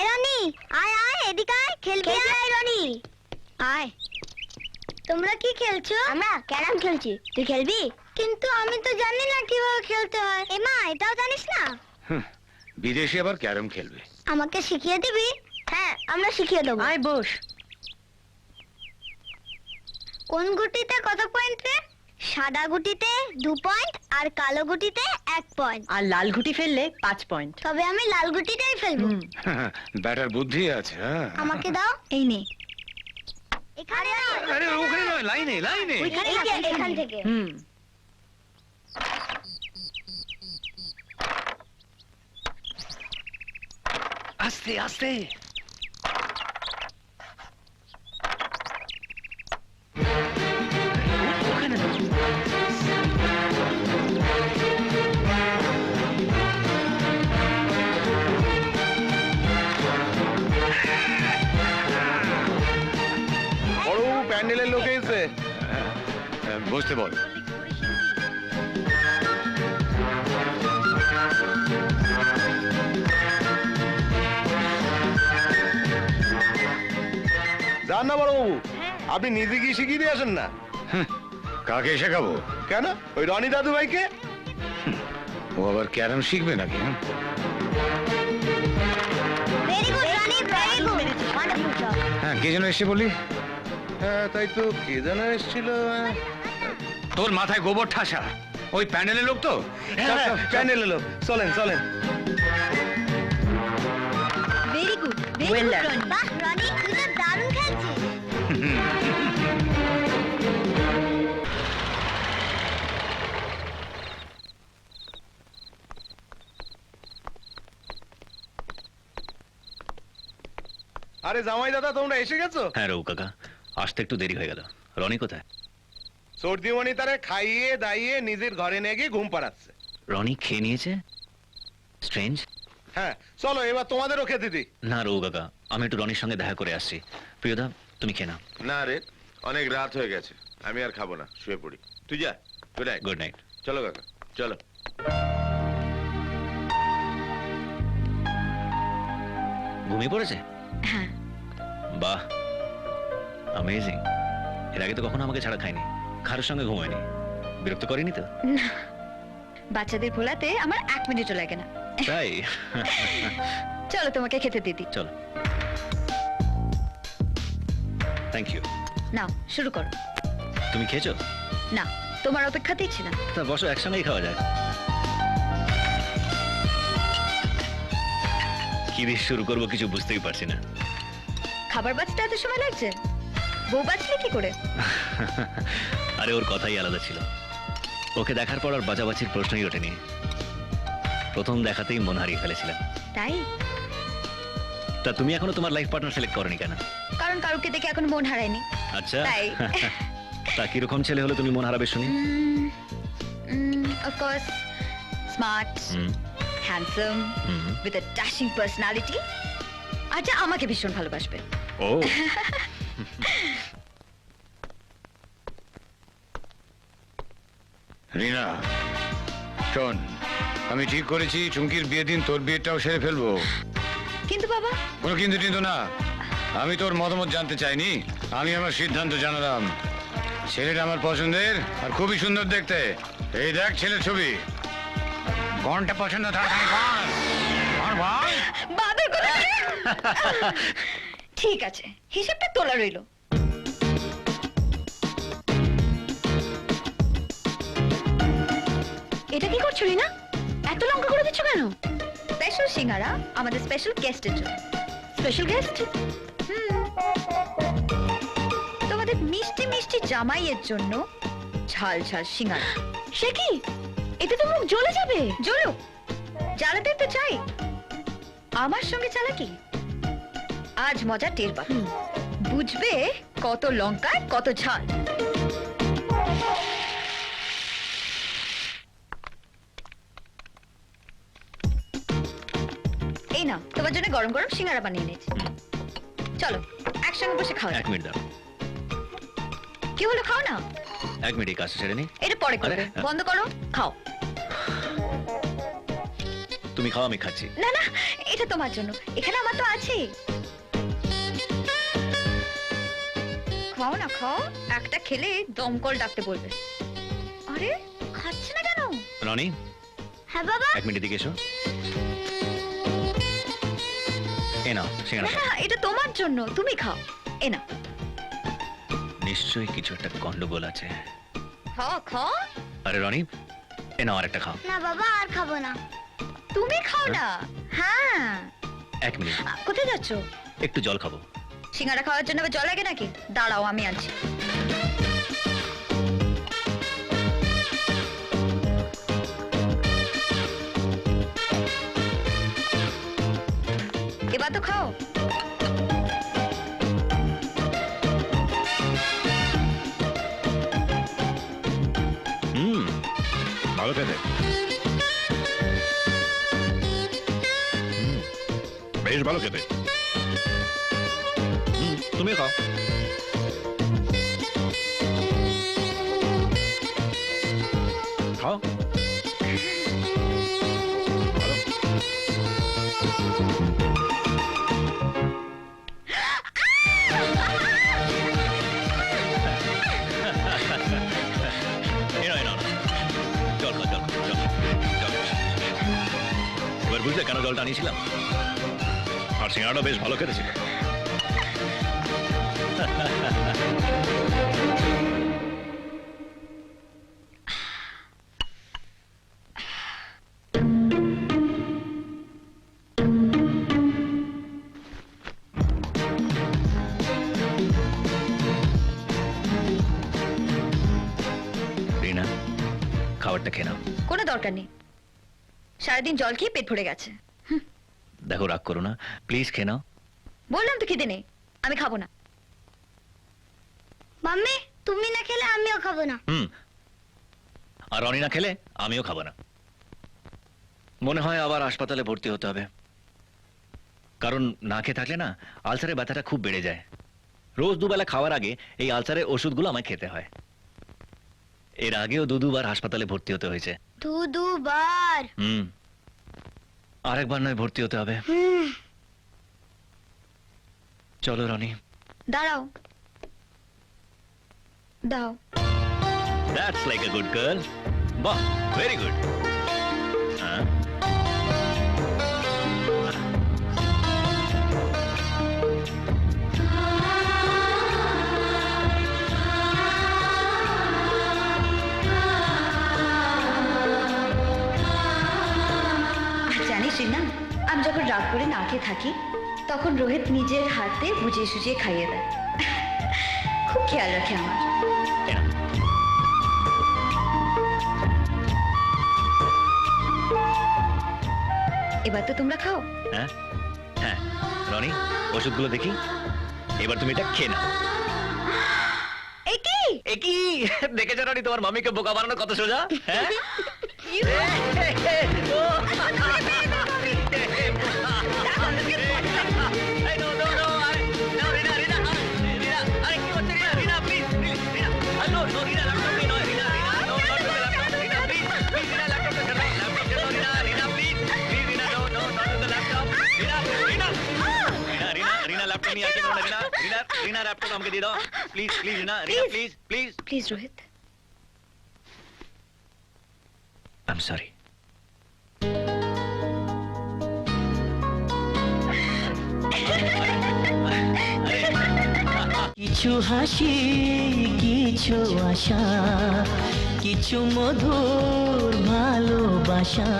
আয় রনি আয় আয় এদিকে আয় খেলবি? আয় রনি। আয়। তোমরা কি খেলছো? আমরা ক্যারাম খেলছি। তুই খেলবি? কিন্তু আমি তো জানি না কীভাবে খেলতে হয়। এমা এটাও জানিস না? বিদেশে আবার ক্যারম খেলবে। আমাকে শিখিয়ে দিবি? হ্যাঁ। আমরা শিখিয়ে দেবো। আয় বস। কোন গুটিতে কত পয়েন্ট রে? সাদা গুটিতে দু পয়েন্ট আর কালো গুটিতে এক পয়েন্ট আর লাল গুটি ফেললে পাঁচ পয়েন্ট তবে আমি লাল গুটিটাই ফেলব। ব্যাটার বুদ্ধি আছে হ্যাঁ। আমাকে দাও। এই নে। এখানে না, আরে ওখানে নয় লাইনে লাইনে। ওইখানে এই যে, এখান। থেকে। হুম। আস্তে আস্তে। বসতে বল। যান না বড় বাবু আপনি নিজে গিয়ে শিখিয়ে দিয়ে আসেন না? কাকে শেখাবো? কেন? ওই রনি দাদু ভাইকে ও আবার ক্যারম শিখবে নাকি হ্যাঁ? হ্যাঁ কে যেন এসে বলি? হ্যাঁ তাই তো কে যেন এসেছিল হ্যাঁ। তোর মাথায় গোবর ঠাসা। ওই প্যান্ডেলের লোক তো? হ্যাঁ, হ্যাঁ, প্যান্ডেলের লোক। চলেন চলেন। Very good very good Roni বাহ রনি তুই তো দারুণ খেলছিস। আরে জামাই দাদা তোমরা এসে গেছো? হ্যাঁ রঘু কাকা। আসতে একটু দেরি হয়ে গেল। রনি কোথায়? সর্দিমণি তারে খাইয়ে দাইয়ে নিজের ঘরে নিয়ে গিয়ে ঘুম পাড়াচ্ছে। রনি খেয়ে নিয়েছে? স্ট্রেঞ্জ হ্যাঁ চলো এবার তোমাদেরও খেতে দিই। না রঘু কাকা আমি একটু রনির সঙ্গে দেখা করে আসছি। প্রিয়দা তুমি খেয়ে নাও। না রে অনেক রাত হয়ে গেছে আমি আর খাব না শুয়ে পড়ি। তুই যা গুড নাইট গুড নাইট চলো কাকা চলো। ঘুমিয়ে পড়েছে? হ্যাঁ। বাহ অ্যামেজিং এর আগে তো কখনো আমাকে ছাড়া খায়নি। কারোর সঙ্গে ঘুমায়নি। বিরক্ত করেনি তো? বাচ্চাদের ভোলাতে আমার এক মিনিটও লাগে না। তাই? চলো তোমাকে খেতে দিদি চলো। থ্যাংক ইউ নাও শুরু করো। তুমি খেয়েছো? না তোমার অপেক্ষাতেই ছিলাম। তা বসো একসঙ্গেই খাওয়া যাক। কি দিয়ে শুরু করব কিছু বুঝতেই পারছি না। খাবার বাঁচতে এত সময় লাগছে? বউ বাঁচলে কি করে? আরে ওর কথাই আলাদা ছিল। ওকে দেখার পর আর বাজাবাচির প্রশ্নই ওঠেনি। প্রথম দেখাতেই মন হারিয়ে ফেলেছিলাম। তাই? তা তুমি এখনও তোমার লাইফ পার্টনার সিলেক্ট করনি কেন? কারণ কারুকে দেখে এখন মন হারায়নি। আচ্ছা। তাই। তা কীরকম ছেলে হলে তুমি মন হারাবে শুনি? Of course smart handsome. With a dashing personality আচ্ছা আমাকে ভীষণ ভালোবাসবে। ও। রিনা শোন আমি ঠিক করেছি চুমকির বিয়ে দিন তোর বিয়েটাও সেরে ফেলব। কিন্তু বাবা। কোনো কিন্তু কিন্তু না। আমি তোর মতামত জানতে চাইনি আমি আমার সিদ্ধান্ত জানালাম। ছেলেটা আমার পছন্দের আর খুবই সুন্দর দেখতে। এই দেখ ছেলের ছবি। কোনটা পছন্দ ঠিক আছে হিসাবটা তোলা রইল। এটা কি করছ রিনা? এত লঙ্কা করে দিচ্ছ কেন? স্পেশাল সিঙ্গারা আমাদের স্পেশাল গেস্টের জন্য। Special guest? তোমাদের মিষ্টি মিষ্টি জামাইয়ের জন্য ঝাল ঝাল সিঙ্গারা। সে কি? এতে তো মুখ জ্বলে যাবে। জ্বলুক জ্বালাতে তো চাই। আমার সঙ্গে চালাকি আজ মজা টের পাবে। বুঝবে কত লঙ্কা কত ঝাল। না তোমার জন্য গরম গরম সিঙ্গারা বানিয়ে নিয়েছি চলো একসঙ্গে বসে খাও এক মিনিট দাও। কি হলো খাও না? এক মিনিট কাজটা ছেড়ে নি। এটা পরে করবে। বন্ধ করো খাও। তুমি খাও আমি খাচ্ছি। না না এটা তোমার জন্য। এখানে আমার তো আছে। খাও না খাও। একটা খেলে দমকল ডাকতে বলবে। আরে খাচ্ছে না কেন? রনি হ্যাঁ বাবা? এক মিনিট দিকে এসো। এ নাও সিঙ্গারা না খাও। না এটা তোমার জন্য তুমি খাও। এ না নিশ্চয়ই কিছু একটা গন্ডগোল আছে। আরে রনি এ নাও আরেকটা খাও। না বাবা আর খাব না। তুমি খাও না? হ্যাঁ। এক মিনিট। আ, কোথায় যাচ্ছ? একটু জল খাব। সিঙ্গারা খাওয়ার জন্য আবার জল লাগে নাকি? দাঁড়াও আমি আনছি। এবার তো খাও হুম ভালো খেতে হুম, বেশ ভালো খেতে হুম, তুমি খাও খাও বুঝলে কেন জলটা আনিয়েছিলাম? আর সিঙ্গাড়াটা বেশ ভালো খেতে ছিল রিনা, খাবারটা খেয়ে নাও। কোনো দরকার নেই। সারাদিন জল খেয়ে পেট ভরে গেছে। দেখো রাগ করো না। প্লিজ খেয়ে নাও। বললাম তো খিদে নেই আমি খাব না। মাম্মি তুমি না খেলে আমিও খাব না। হুম। আর রনি না খেলে আমিও খাব না। মনে হয় আবার হাসপাতালে ভর্তি হতে হবে। কারণ না খেয়ে থাকলে না আলসারের ব্যথাটা খুব বেড়ে যায়। রোজ দুবেলা খাওয়ার আগে এই আলসারের ওষুধগুলো আমায় খেতে হয়। এর আগেও দু দুবার হাসপাতালে ভর্তি হতে হয়েছে। দু দুবার হুম। আরেকবার নয় ভর্তি হতে হবে। হুম। চলো রনি। দাঁড়াও। দাও that's like a good girl বাহ ভেরি গুড থাকি তখন রোহিত নিজের হাতে বুঝিয়ে সুজিয়ে খাইয়ে দেয় খুব খেয়াল রাখে আমার এবার তো তোমরা খাও হ্যাঁ হ্যাঁ রনি ওষুধগুলো দেখি এবার তুমি এটা খেয়ে নাও এ কি এ কি দেখেছ রনি তোমার মামিকে বোকা বানানো কত সোজা হ্যাঁ রিনা, রিনা, laptop আমাকে দিয়ে দাও, please, please, Rina, Rina, please, please. Please Rohit I'm sorry. কিছু হাসি কিছু আশা কিছু মধুর ভালোবাসা